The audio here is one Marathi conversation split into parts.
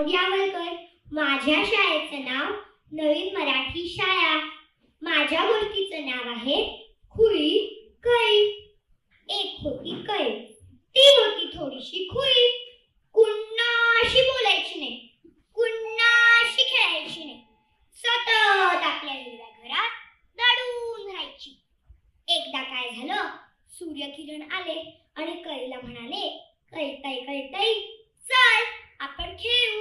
विनोद यावलकर माझ्या शाळेचं नाव नवीन मराठी शाळा. माझ्या गोष्टीचं नाव आहे खुळी कळी. एक होती कळी ती होती थोडीशी खुळी. कुणाशी बोलायची नाही कुणाशी खेळायची नाही. सतत आपल्या हिरव्या घरात दडून राहायची. एकदा काय झालं सूर्यकिरण आले आणि कळीला म्हणाले कळताई कळताई चल आपण खेळू.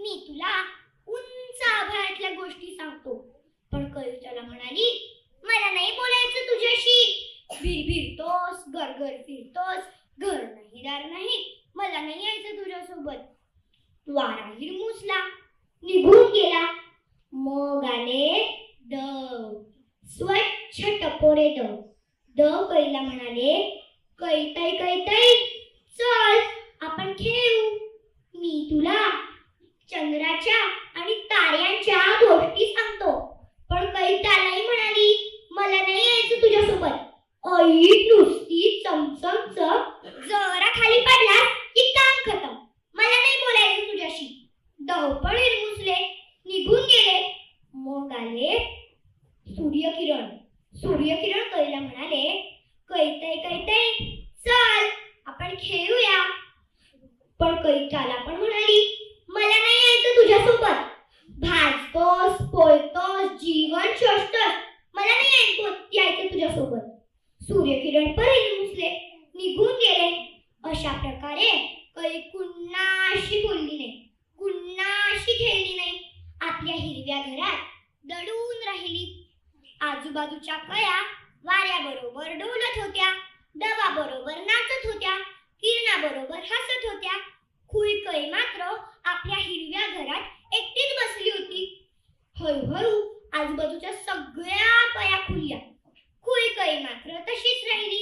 मी तुला उंच आभाळातल्या गोष्टी सांगतो. पण कळी त्याला म्हणाली मला नाही बोलायचं तुझ्याशी. भिर भिरतोस गरगर फिरतोस घर नाही दार नाही मला नाही यायचं तुझ्यासोबत. वारा हिरमुसला निघून गेला. मग आले दव. स्वच्छ टपोरे दव. दव कैला म्हणाले कैताई कैताई चल आपण खेळू. मी तुला चंद्राच्या आणि ताऱ्यांच्या गोष्टी सांगतो. पण कैतालाही म्हणाली मला नाही यायचं तुझ्यासोबत. आई नुसती चमचमच जरा खाली पडला की काम खतम. मला नाही बोलायचं तुझ्याशी. धावपळ पण हिरमुसले. निघून गेले. मग आले सूर्यकिरण. सूर्यकिरण कैला म्हणाले कैताय कैताय चल आपण खेळूया. पण कैताला पण म्हणाली मला नाही यायचं तुझ्यासोबत. भाजतोस पोळतोस जीवन शोषतोस मला नाही यायचं यायचं तुझ्यासोबत. सूर्यकिरण परही मुसले निघून गेले. अशा प्रकारे कै कुणाशी बोलली नाही कुणाशी खेळली नाही. आपल्या हिरव्या घरात दडून राहिली. आजूबाजूच्या कया वाऱ्याबरोबर डोलत होत्या दवाबरोबर नाचत होत्या किरणाबरोबर हसत होत्या मात्र आपल्या हिरव्या घरात एकटीच बसली होती. हळूहळू आजूबाजूच्या सगळ्या पया खुलल्या. खुळकई मात्र तशीच राहिली.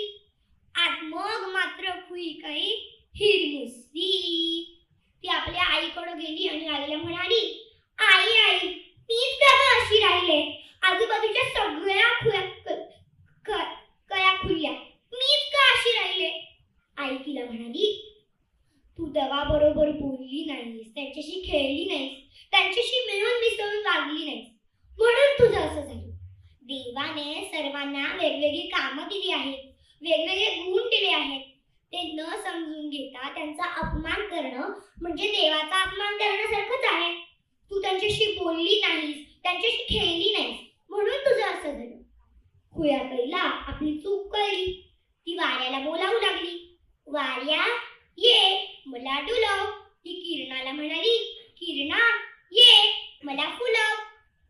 आज मग मात्र खुळकई हिरमुसली. ती आपल्या आईकडे गेली आणि आईला म्हणाली आई आई तीच का अशी राहिले. आजूबाजूच्या सगळ्या खुया कया खुल्या मीच का अशी राहिले? आई तिला म्हणाली तू देवाबरोबर बोलली नाहीस त्यांच्याशी खेळली नाहीस त्यांच्याशी मिळून मिसळून वागली नाहीस. म्हणून तुझं असं झालं. देवाने सर्वांना वेगवेगळी कामं दिली आहेत वेगवेगळे गुण दिले आहेत. ते न समजून घेता त्यांचा अपमान करणं म्हणजे देवाचा अपमान करण्यासारखंच आहे. तू त्यांच्याशी बोलली नाहीस त्यांच्याशी खेळली नाहीस. म्हणून तुझं असं झालं. खुया पहिला आपली चूक कळली. ती वाऱ्याला बोलावू लागली. वाऱ्या ये. मला डुलव. ती किरणाला म्हणाली किरणा ये. मला फुलव.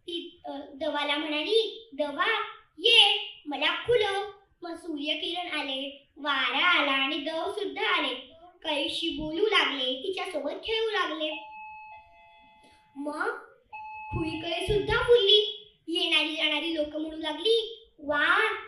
ती दवाला म्हणाली दवा ये. मला फुलव. मग सूर्य किरण आले. वारा आला आणि दव सुद्धा आले. कैशी बोलू लागले तिच्यासोबत खेळू लागले. मग खुईकळे सुद्धा फुलली. येणारी जाणारी लोक म्हणू लागली वा